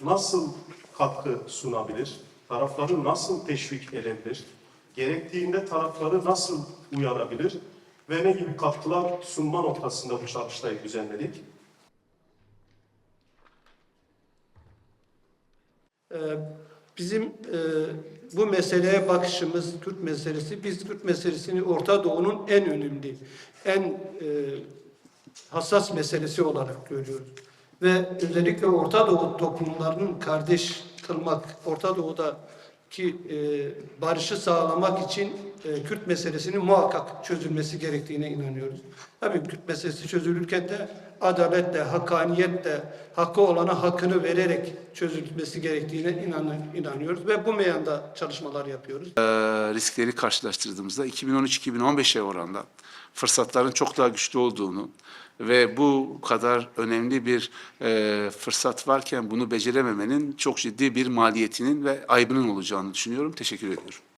nasıl katkı sunabilir? Tarafları nasıl teşvik edebilir? Gerektiğinde tarafları nasıl uyarabilir? Ve ne gibi katkılar sunma noktasında bu çalıştayı düzenledik? Ee, Bizim e, bu meseleye bakışımız Kürt meselesi, biz Kürt meselesini Orta Doğu'nun en önemli, en e, hassas meselesi olarak görüyoruz. Ve özellikle Orta Doğu toplumlarının kardeş kılmak, Orta Doğu'daki e, barışı sağlamak için e, Kürt meselesinin muhakkak çözülmesi gerektiğine inanıyoruz. Tabii Kürt meselesi çözülürken de adaletle, hakkaniyetle, hakkı olana hakkını vererek çözülmesi gerektiğine inan- inanıyoruz ve bu meyanda çalışmalar yapıyoruz. Ee, riskleri karşılaştırdığımızda 2013-2015'e oranla fırsatların çok daha güçlü olduğunu ve bu kadar önemli bir e, fırsat varken bunu becerememenin çok ciddi bir maliyetinin ve aybının olacağını düşünüyorum. Teşekkür ediyorum.